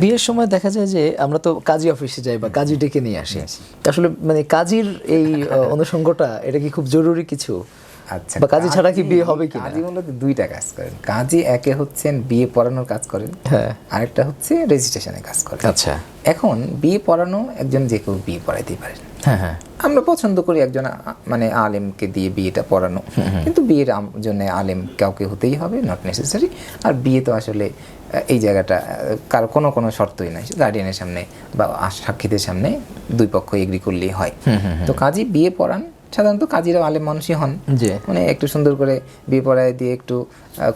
বিয়ের সময় দেখা যায় যে আমরা তো কাজী অফিসে যাই বা কাজী ডেকে নিয়ে আসি। আসলে মানে কাজীর এই অনুষঙ্গটা এটা কি খুব জরুরি কিছু? আচ্ছা বা কাজী ছাড়া কি বিয়ে হবে কি? কাজী মূলত দুইটা কাজ করেন। কাজী একে হচ্ছেন বিয়ে পড়ানোর কাজ করেন হ্যাঁ। আরেকটা হচ্ছে রেজিস্ট্রেশনের কাজ করেন। আচ্ছা। এখন বিয়ে পড়ানো একজন যে কেউ বিয়ে পড়াইতেই পারেন হ্যাঁ হ্যাঁ। আমরা পছন্দ করি একজন মানে আলেমকে দিয়ে বিয়েটা পড়ানো। কিন্তু বিয়ের জন্য আলেম কাউকে হতেই হবে নট নেসেসারি আর বিয়ে তো আসলে এই জায়গাটা কার কোনো কোনো শর্তই নাই। গার্ডিয়ানের সামনে বা সাক্ষীদের সামনে দুই পক্ষ এগ্রি করলেই হয়। তো কাজী বিয়ে পড়ান সাধারণত কাজীরা আলেম মানুষই হন। মানে একটু সুন্দর করে বিয়ে পড়ায় দিয়ে একটু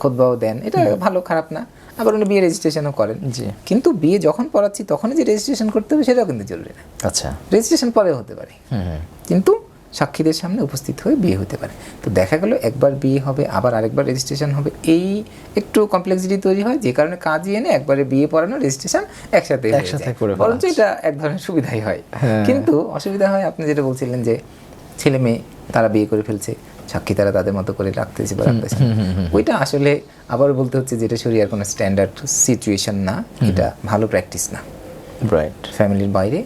খোদবাও দেন। এটা ভালো খারাপ না। আবার উনি বিয়ে রেজিস্ট্রেশনও করেন। কিন্তু বিয়ে যখন পড়াচ্ছি তখনই যে রেজিস্ট্রেশন করতে হবে সেটাও কিন্তু জরুরি না। আচ্ছা। রেজিস্ট্রেশন পরে হতে পারে। কিন্তু সাক্ষীদের সামনে উপস্থিত হয়ে বিয়ে হতে পারে। তো দেখা গেল একবার বিয়ে হবে আবার আরেকবার রেজিস্ট্রেশন হবে। এই একটু কমপ্লেক্সিটি তৈরি হয় যে কারণে কাজই এনে একবারে বিয়ে পড়ানো রেজিস্ট্রেশন একসাথে একসাথে করে বরঞ্চ এটা এক ধরনের সুবিধাই হয়। হ্যাঁ। কিন্তু অসুবিধা হয় আপনি যেটা বলছিলেন যে ছেলে মেয়ে তারা বিয়ে করে ফেলছে সাক্ষী তারা তাদের মতো করে রাখতেছে বা রাখতেছে। ওইটা আসলে আবার বলতে হচ্ছে যেটা শরীরের কোনো স্ট্যান্ডার্ড সিচুয়েশন না এটা ভালো প্র্যাকটিস না। রাইট ফ্যামিলির বাইরে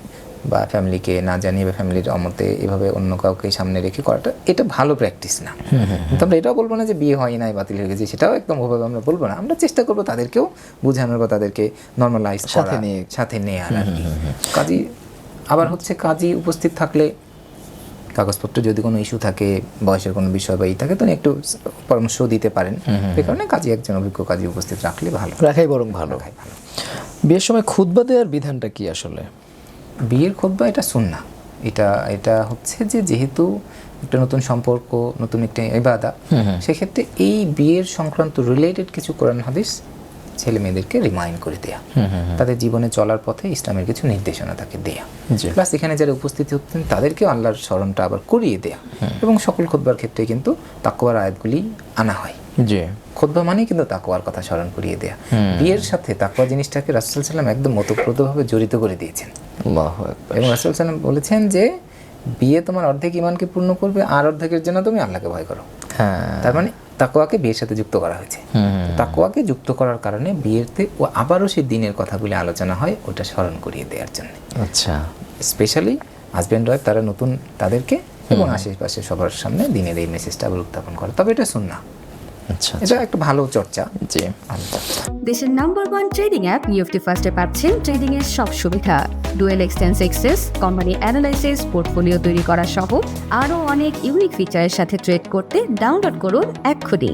বা ফ্যামিলিকে না জানিয়ে বা ফ্যামিলির অমতে এভাবে অন্য কাউকে সামনে রেখে করাটা এটা ভালো প্র্যাকটিস না। কিন্তু আমরা এটাও বলব না যে বিয়ে হয় নাই বাতিল হয়ে গেছে সেটাও একদম ওভাবে আমরা বলব না। আমরা চেষ্টা করব তাদেরকেও বোঝানোর বা তাদেরকে নর্মালাইজ সাথে নিয়ে। সাথে নিয়ে আর কি। কাজী আবার হচ্ছে কাজী উপস্থিত থাকলে কাগজপত্র যদি কোনো ইস্যু থাকে বয়সের কোনো বিষয় বা ই থাকে তো উনি একটু পরামর্শ দিতে পারেন। এই কারণে কাজী একজন অভিজ্ঞ কাজী উপস্থিত রাখলে ভালো। রাখাই বরং ভালো। রাখাই ভালো। বিয়ের সময় খুতবা দেওয়ার বিধানটা কি আসলে? বিয়ের খোদবা এটা সুন্না এটা এটা হচ্ছে যে যেহেতু একটা নতুন সম্পর্ক নতুন একটা ইবাদা সেক্ষেত্রে এই বিয়ের সংক্রান্ত রিলেটেড কিছু কোরআন হাদিস ছেলে মেয়েদেরকে রিমাইন্ড করে দেয়া। তাদের জীবনে চলার পথে ইসলামের কিছু নির্দেশনা তাকে দেয়া। প্লাস এখানে যারা উপস্থিত হতেন তাদেরকেও আল্লাহর স্মরণটা আবার করিয়ে দেয়া। এবং সকল খোদবার ক্ষেত্রে কিন্তু তাকুয়ার আয়াতগুলি আনা হয়। জি। খোদবা মানেই কিন্তু তাকুয়ার কথা স্মরণ করিয়ে দেয়া। বিয়ের সাথে তাকুয়া জিনিসটাকে রাসুল সাল্লাম একদম মতপ্রোতভাবে জড়িত করে দিয়েছেন। এবং রাসুল সাল্লাম বলেছেন যে বিয়ে তোমার অর্ধেক ইমানকে পূর্ণ করবে আর অর্ধেকের জন্য তুমি আল্লাহকে ভয় করো। হ্যাঁ। তার মানে তাকুয়াকে বিয়ের সাথে যুক্ত করা হয়েছে। তাকোয়াকে যুক্ত করার কারণে বিয়েতে ও আবারও সেই দিনের কথাগুলি আলোচনা হয় ওটা স্মরণ করিয়ে দেওয়ার জন্য। আচ্ছা। স্পেশালি হাজব্যান্ড ওয়াইফ তারা নতুন তাদেরকে এবং আশেপাশে সবার সামনে দিনের এই মেসেজটা আবার উত্থাপন করে। তবে এটা শুন না আচ্ছা এটা একটা ভালো চর্চা। জি। দেশের নাম্বার ওয়ান ট্রেডিং অ্যাপ নিউফটি ফার্স্টে পাচ্ছেন ট্রেডিং এর সব সুবিধা। ডুয়েল এক্সটেন্স এক্সেস কোম্পানি অ্যানালাইসিস পোর্টফোলিও তৈরি করা সহ আরও অনেক ইউনিক ফিচারের সাথে ট্রেড করতে ডাউনলোড করুন এক্ষুনি।